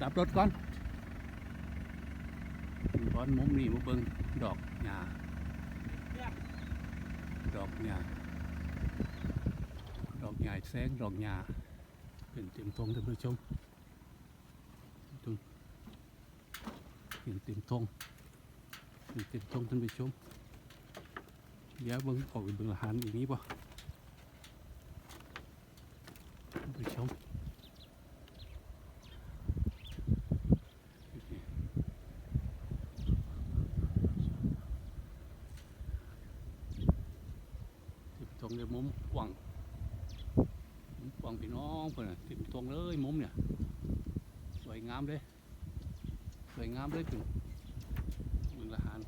ดับรถก่อนก่อนมุมนี้มาเบิงดอกหญ้าดอกหญ้าดอกหญ้าแสงดอกหญ้าเป็นเต็มทงท่านผู้ชมดูเป็นเต็มทงเป็นเต็มทงท่านผู้ชมเดี๋ยวเบิ่งออกไปเบิงหารอีกนี้ป่ะท่านผู้ชม งเลยมุมกว้างมุมกว้างพี่น้องเพื่อนน่ะติดตรงเลยมุมเนี่ย สวยงามเลย สวยงามเลยถึงมึงละหาน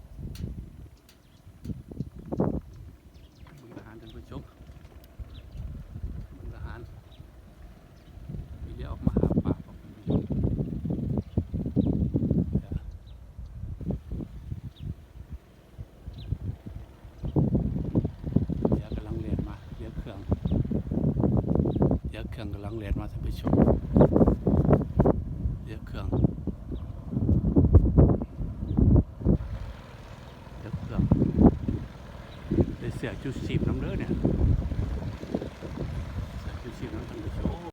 มึงละหานท่านผู้ชมมึงละหานมีเรียกออกมาหาปลาของท่านผู้ชมเดี๋ยว เดี๋ยวกำลังเรียนมาเดี๋ยวเครื่องเดี๋ยวเครื่องกำลังเรียนมาท่านผู้ชมเดี๋ยวเครื่องเดี๋ยวเครื่องได้เสียจุดสีบน้ำเลือเนี่ย